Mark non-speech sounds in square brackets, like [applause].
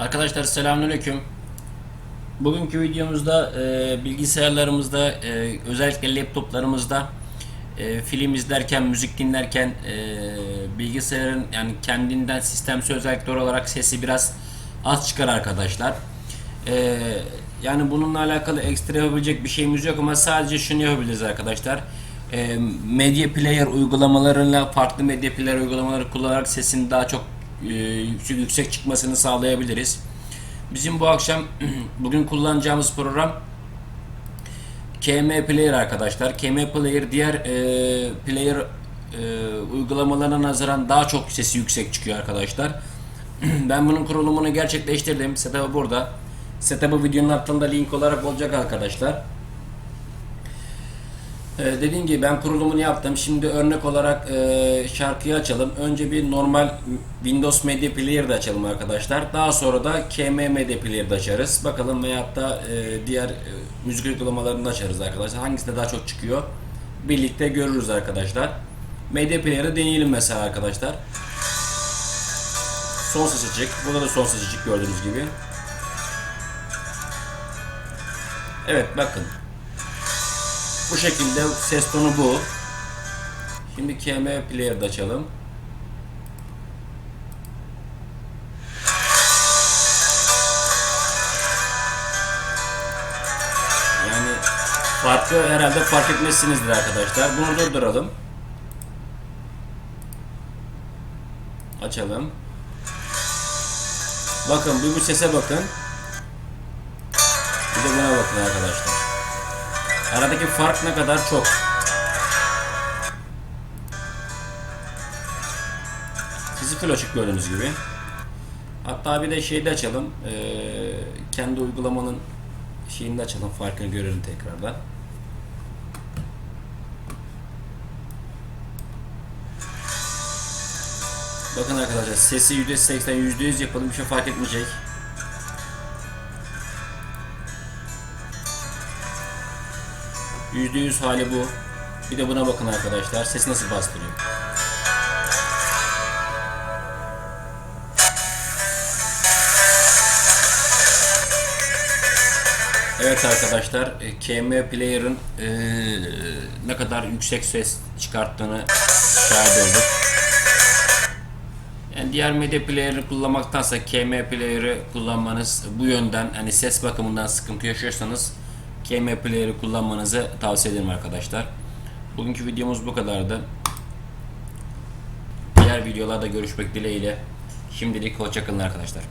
Arkadaşlar selamünaleyküm. Bugünkü videomuzda e, bilgisayarlarımızda e, özellikle laptoplarımızda e, film izlerken, müzik dinlerken e, bilgisayarın yani kendinden sistemsel özellikler olarak sesi biraz az çıkar arkadaşlar. E, yani bununla alakalı ekstra yapabilecek bir şeyimiz yok ama sadece şunu yapabiliriz arkadaşlar. E, Media Player uygulamalarıyla farklı Media Player uygulamaları kullanarak sesin daha çok e, yüksek, çıkmasını sağlayabiliriz. Bizim bu akşam [clears throat] bugün kullanacağımız program KM Player arkadaşlar. KM Player diğer e, player e, uygulamalarına nazaran daha çok sesi yüksek çıkıyor arkadaşlar. [clears throat] ben bunun kurulumunu gerçekleştirdim. Setup'ı burada. Setup'ı videonun altında link olarak olacak arkadaşlar. Ee, dediğim gibi ben kurulumunu yaptım. Şimdi örnek olarak e, şarkıyı açalım. Önce bir normal Windows Media Player'da açalım arkadaşlar. Daha sonra da KM Media Player'da açarız. Bakalım veyahut da e, diğer e, müzik uygulamalarında açarız arkadaşlar. Hangisinde daha çok çıkıyor? Birlikte görürüz arkadaşlar. Media Player'ı deneyelim mesela arkadaşlar. Son ses açık. Burada da son ses açık gördüğünüz gibi. Evet bakın. Bu şekilde ses tonu bu. Şimdi KM Player'da açalım. Yani farkı herhalde fark etmişsinizdir arkadaşlar. Bunu durduralım. Açalım. Bakın bir bu sese bakın. Bir de buna bakın arkadaşlar. Aradaki fark ne kadar çok. Sizi full açık gördüğünüz gibi. Hatta bir de şeyi de açalım. Ee, kendi uygulamanın şeyini de açalım. Farkını görelim tekrardan. Bakın arkadaşlar sesi %80 %100 yapalım bir şey fark etmeyecek. %100 hali bu. Bir de buna bakın arkadaşlar. Ses nasıl bastırıyor. Evet arkadaşlar, e, KM Player'ın e, ne kadar yüksek ses çıkarttığını şahit olduk. Yani diğer medya player'ı kullanmaktansa KM Player'ı kullanmanız bu yönden hani ses bakımından sıkıntı yaşıyorsanız KM Player'ı kullanmanızı tavsiye ederim arkadaşlar. Bugünkü videomuz bu kadardı. Diğer videolarda görüşmek dileğiyle. Şimdilik hoşçakalın arkadaşlar.